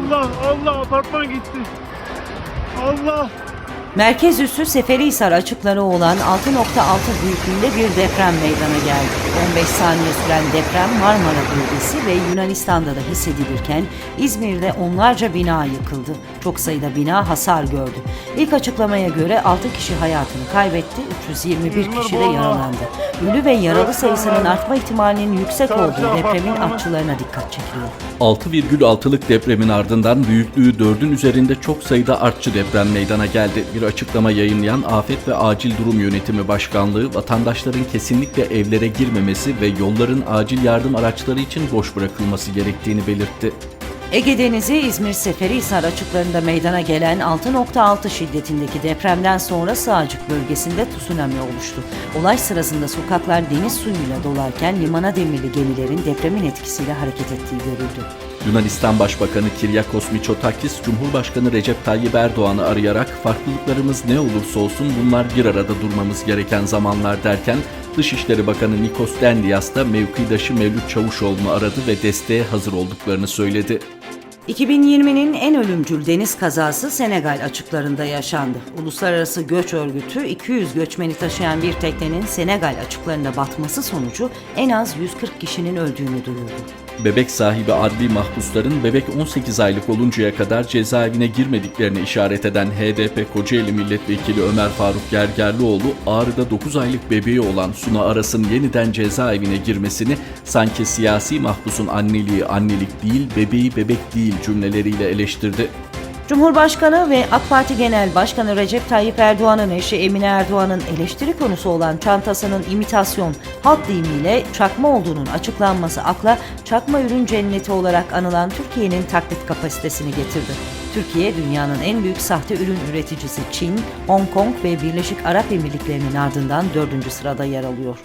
Allah Allah apartman gitti. Allah. Merkez üssü Seferihisar açıkları olan 6.6 büyüklüğünde bir deprem meydana geldi. 15 saniye süren deprem Marmara bölgesi ve Yunanistan'da da hissedilirken İzmir'de onlarca bina yıkıldı. Çok sayıda bina hasar gördü. İlk açıklamaya göre 6 kişi hayatını kaybetti, 321 kişi de yaralandı. Ölü ve yaralı sayısının artma ihtimalinin yüksek olduğu depremin artçılarına dikkat çekiliyor. 6,6'lık depremin ardından büyüklüğü 4'ün üzerinde çok sayıda artçı deprem meydana geldi. Bir açıklama yayınlayan Afet ve Acil Durum Yönetimi Başkanlığı vatandaşların kesinlikle evlere girmemesi ve yolların acil yardım araçları için boş bırakılması gerektiğini belirtti. Ege Denizi İzmir Seferihisar açıklarında meydana gelen 6.6 şiddetindeki depremden sonra Sığacık bölgesinde tsunami oluştu. Olay sırasında sokaklar deniz suyuyla dolarken limana demirli gemilerin depremin etkisiyle hareket ettiği görüldü. Yunanistan Başbakanı Kiryakos Mitsotakis, Cumhurbaşkanı Recep Tayyip Erdoğan'ı arayarak farklılıklarımız ne olursa olsun bunlar bir arada durmamız gereken zamanlar derken Dışişleri Bakanı Nikos Dendias da mevkidaşı Mevlüt Çavuşoğlu'nu aradı ve desteğe hazır olduklarını söyledi. 2020'nin en ölümcül deniz kazası Senegal açıklarında yaşandı. Uluslararası Göç Örgütü 200 göçmeni taşıyan bir teknenin Senegal açıklarında batması sonucu en az 140 kişinin öldüğünü duyurdu. Bebek sahibi adli mahpusların bebek 18 aylık oluncaya kadar cezaevine girmediklerini işaret eden HDP Kocaeli Milletvekili Ömer Faruk Gergerlioğlu, Ağrı'da 9 aylık bebeği olan Suna Aras'ın yeniden cezaevine girmesini sanki siyasi mahpusun anneliği annelik değil, bebeği bebek değil cümleleriyle eleştirdi. Cumhurbaşkanı ve AK Parti Genel Başkanı Recep Tayyip Erdoğan'ın eşi Emine Erdoğan'ın eleştiri konusu olan çantasının imitasyon halk deyimiyle çakma olduğunun açıklanması akla çakma ürün cenneti olarak anılan Türkiye'nin taklit kapasitesini getirdi. Türkiye dünyanın en büyük sahte ürün üreticisi Çin, Hong Kong ve Birleşik Arap Emirlikleri'nin ardından dördüncü sırada yer alıyor.